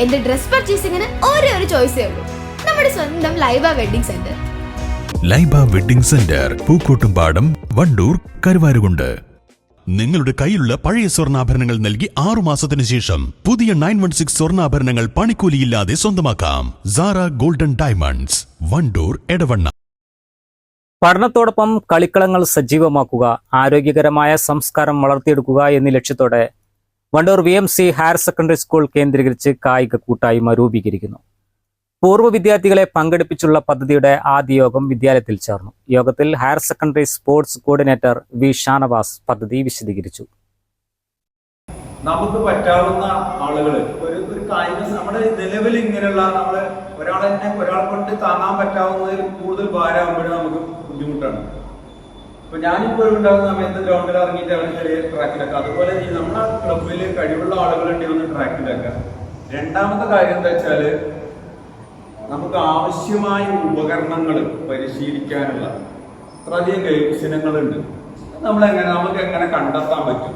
എന്റെ ഡ്രസ് പർച്ചേസിംഗിന് ഒരേ ഒരു ചോയ്സേ ഉള്ളൂ. നമ്മുടെ സ്വന്തം Laiba wedding centre. Laiba wedding centre Pookkottumpadam Wandoor Karuvarakundu. നിങ്ങളുടെ കയ്യിലുള്ള പഴയ സ്വർണാഭരണങ്ങൾ നൽകി ആറു മാസത്തിന് ശേഷം പുതിയ നയൻ വൺ സിക്സ് സ്വർണാഭരണങ്ങൾ പണിക്കൂലിയില്ലാതെ സ്വന്തമാക്കാം. Sara golden diamonds Wandoor Edavanna. പഠനത്തോടൊപ്പം കളിക്കളങ്ങൾ സജീവമാക്കുക ആരോഗ്യകരമായ സംസ്കാരം വളർത്തിയെടുക്കുക എന്നീ ലക്ഷ്യത്തോടെ Wandoor V M C higher secondary school കേന്ദ്രീകരിച്ച് കായിക കൂട്ടായ്മ രൂപീകരിക്കുന്നു. പൂർവ വിദ്യാർത്ഥികളെ പങ്കെടുപ്പിച്ചുള്ള പദ്ധതിയുടെ ആദ്യ യോഗം വിദ്യാലയത്തിൽ ചേർന്നു. യോഗത്തിൽ higher secondary sports coordinator V Shanavas പദ്ധതി വിശദീകരിച്ചു. നമുക്ക് പറ്റാവുന്ന ആളുകൾ ഒരു ഒരു കായിക നമ്മുടെ നിലവിൽ ഇങ്ങനെയുള്ള നമ്മൾ ഒരാളെ ഒരാൾ കൊണ്ട് താങ്ങാൻ പറ്റാവുന്നതിൽ കൂടുതൽ ഭാരമാകുമ്പോഴും നമുക്ക് ബുദ്ധിമുട്ടാണ്. ഇപ്പൊ ഞാനിപ്പോ ഉണ്ടാകുന്ന സമയത്ത് ഗ്രൗണ്ടിൽ ഇറങ്ങിയിട്ട് അവരെ ചെറിയ ട്രാക്കിലൊക്കെ അതുപോലെ ഈ നമ്മുടെ ക്ലബിൽ കഴിവുള്ള ആളുകളുണ്ടെങ്കിൽ ഒന്ന് ട്രാക്കിലാക്കുക രണ്ടാമത്തെ കാര്യം എന്താ വെച്ചാൽ നമുക്ക് ആവശ്യമായ ഉപകരണങ്ങൾ പരിശീലിക്കാനുള്ള അത്രയധികം നമ്മൾ എങ്ങനെ നമുക്ക് എങ്ങനെ കണ്ടെത്താൻ പറ്റും?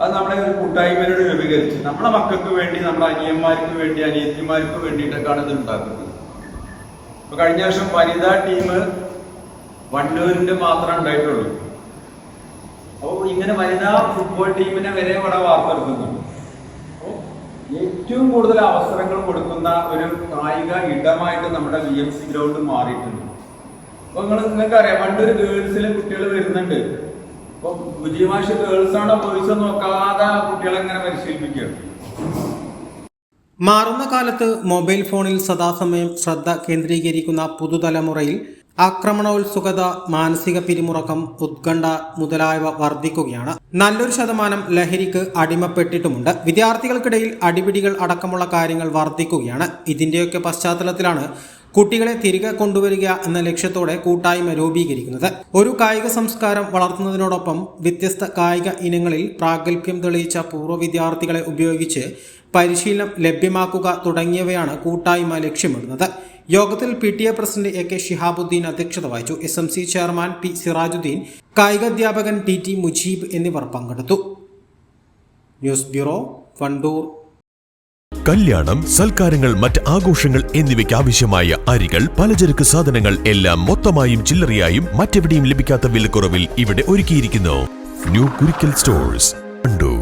അത് നമ്മുടെ ഒരു കൂട്ടായ്മയോട് രൂപീകരിച്ച് നമ്മുടെ മക്കൾക്ക് വേണ്ടി നമ്മുടെ അനിയന്മാർക്ക് വേണ്ടി അനിയത്തിമാർക്ക് വേണ്ടിയിട്ടൊക്കെയാണ് ഇത് ഉണ്ടാക്കുന്നത്. ഇപ്പൊ കഴിഞ്ഞ വർഷം വനിതാ ടീം വണ്ടൂരിന്റെ മാത്രമേ ഉണ്ടായിട്ടുള്ളൂ. അപ്പോൾ ഇങ്ങനെ വനിതാ ഫുട്ബോൾ ടീമിനെ വരെ ഇവിടെ വാർത്തെടുക്കുന്നുണ്ട് ഏറ്റവും കൂടുതൽ അവസരങ്ങൾ കൊടുക്കുന്ന ഒരു കായിക ഇടമായിട്ട് നമ്മുടെ വി എം സി ഗ്രൗണ്ട് മാറിയിട്ടുണ്ട്. അപ്പൊ നിങ്ങൾ നിങ്ങൾക്ക് അറിയാം പണ്ടൊരു ഗേൾസിലെ കുട്ടികൾ വരുന്നുണ്ട്. അപ്പൊ വിജയമാഷ് ഗേൾസ് ആണോ ബോയ്സ് നോക്കാതെ കുട്ടികളെ ഇങ്ങനെ പരിശീലിപ്പിക്കുകയാണ്. മാറുന്ന കാലത്ത് മൊബൈൽ ഫോണിൽ സദാസമയം ശ്രദ്ധ കേന്ദ്രീകരിക്കുന്ന പുതുതലമുറയിൽ ആക്രമണോത്സുകത മാനസിക പിരിമുറക്കം ഉത്കണ്ഠ മുതലായവ വർദ്ധിക്കുകയാണ്. നല്ലൊരു ശതമാനം ലഹരിക്ക് അടിമപ്പെട്ടിട്ടുമുണ്ട്. വിദ്യാർത്ഥികൾക്കിടയിൽ അടിപിടികൾ അടക്കമുള്ള കാര്യങ്ങൾ വർദ്ധിക്കുകയാണ്. ഇതിന്റെയൊക്കെ പശ്ചാത്തലത്തിലാണ് കുട്ടികളെ തിരികെ കൊണ്ടുവരിക എന്ന ലക്ഷ്യത്തോടെ കൂട്ടായ്മ രൂപീകരിക്കുന്നത്. ഒരു കായിക സംസ്കാരം വളർത്തുന്നതിനോടൊപ്പം വ്യത്യസ്ത കായിക ഇനങ്ങളിൽ പ്രാഗൽഭ്യം തെളിയിച്ച പൂർവ വിദ്യാർത്ഥികളെ ഉപയോഗിച്ച് പരിശീലനം ലഭ്യമാക്കുക തുടങ്ങിയവയാണ് കൂട്ടായ്മ ലക്ഷ്യമിടുന്നത്. യോഗത്തിൽ P T A president A K Shihabuddin അധ്യക്ഷത വഹിച്ചു. S M C chairman P Sirajuddin കായികാധ്യാപകൻ T T Mujeeb എന്നിവർ പങ്കെടുത്തു. News bureau Wandoor. കല്യാണം സൽക്കാരങ്ങൾ മറ്റ് ആഘോഷങ്ങൾ എന്നിവയ്ക്ക് ആവശ്യമായ അരികൾ പലചരക്ക് സാധനങ്ങൾ എല്ലാം മൊത്തമായും ചില്ലറയായും മറ്റെവിടെയും ലഭിക്കാത്ത വിലക്കുറവിൽ ഇവിടെ ഒരുക്കിയിരിക്കുന്നു. New Kurikkal stores Wandoor.